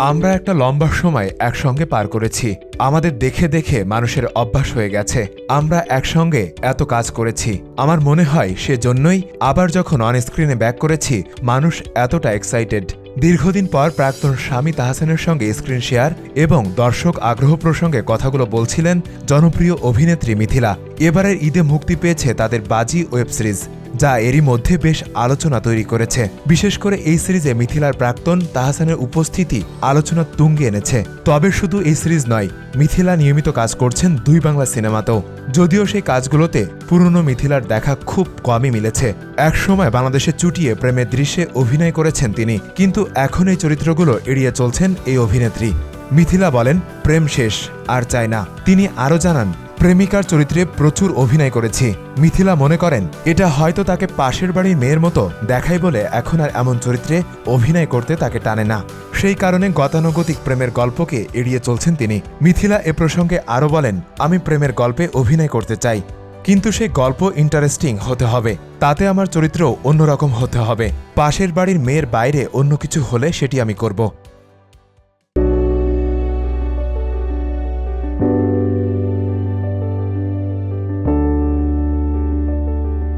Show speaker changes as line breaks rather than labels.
আমরা একটা লম্বা সময় একসঙ্গে পার করেছি। আমাদের দেখে দেখে মানুষের অভ্যাস হয়ে গেছে। আমরা একসঙ্গে এত কাজ করেছি। আমার মনে হয় সেজন্যই আবার যখন অন স্ক্রিনে ব্যাক করেছি, মানুষ এতটা এক্সাইটেড দীর্ঘদিন পর প্রাক্তন স্বামী তাহসানের সঙ্গে স্ক্রিন শেয়ার এবং দর্শক আগ্রহ প্রসঙ্গে কথাগুলো বলছিলেন জনপ্রিয় অভিনেত্রী মিথিলা। এবারের ঈদে মুক্তি পেয়েছে তাদের বাজি ওয়েব সিরিজ। যা এরই মধ্যে বেশ আলোচনা তৈরি করেছে। বিশেষ করে এই সিরিজে মিথিলার প্রাক্তন তাহসানের উপস্থিতি আলোচনা তুঙ্গে এনেছে। তবে শুধু এই সিরিজ নয়, মিথিলা নিয়মিত কাজ করছেন দুই বাংলা সিনেমাতেও। যদিও সেই কাজগুলোতে পুরনো মিথিলার দেখা খুব কমই মিলেছে। একসময় বাংলাদেশে চুটিয়ে প্রেমের দৃশ্যে অভিনয় করেছেন তিনি, কিন্তু এখন এই চরিত্রগুলো এড়িয়ে চলছেন এই অভিনেত্রী। মিথিলা বলেন, প্রেম শেষ, আর চায় না। তিনি আরও জানান প্রেমিকার চরিত্রে প্রচুর অভিনয় করেছি। মিথিলা মনে করেন, এটা হয়তো তাকে পাশের বাড়ির মেয়ের মতো দেখায় বলে এখন আর এমন চরিত্রে অভিনয় করতে তাকে টানে না। সেই কারণে গতানুগতিক প্রেমের গল্পকে এড়িয়ে চলছেন তিনি। মিথিলা এ প্রসঙ্গে আরও বলেন, আমি প্রেমের গল্পে অভিনয় করতে চাই, কিন্তু সেই গল্প ইন্টারেস্টিং হতে হবে। তাতে আমার চরিত্র অন্যরকম হতে হবে। পাশের বাড়ির মেয়ের বাইরে অন্য কিছু হলে সেটি আমি করব।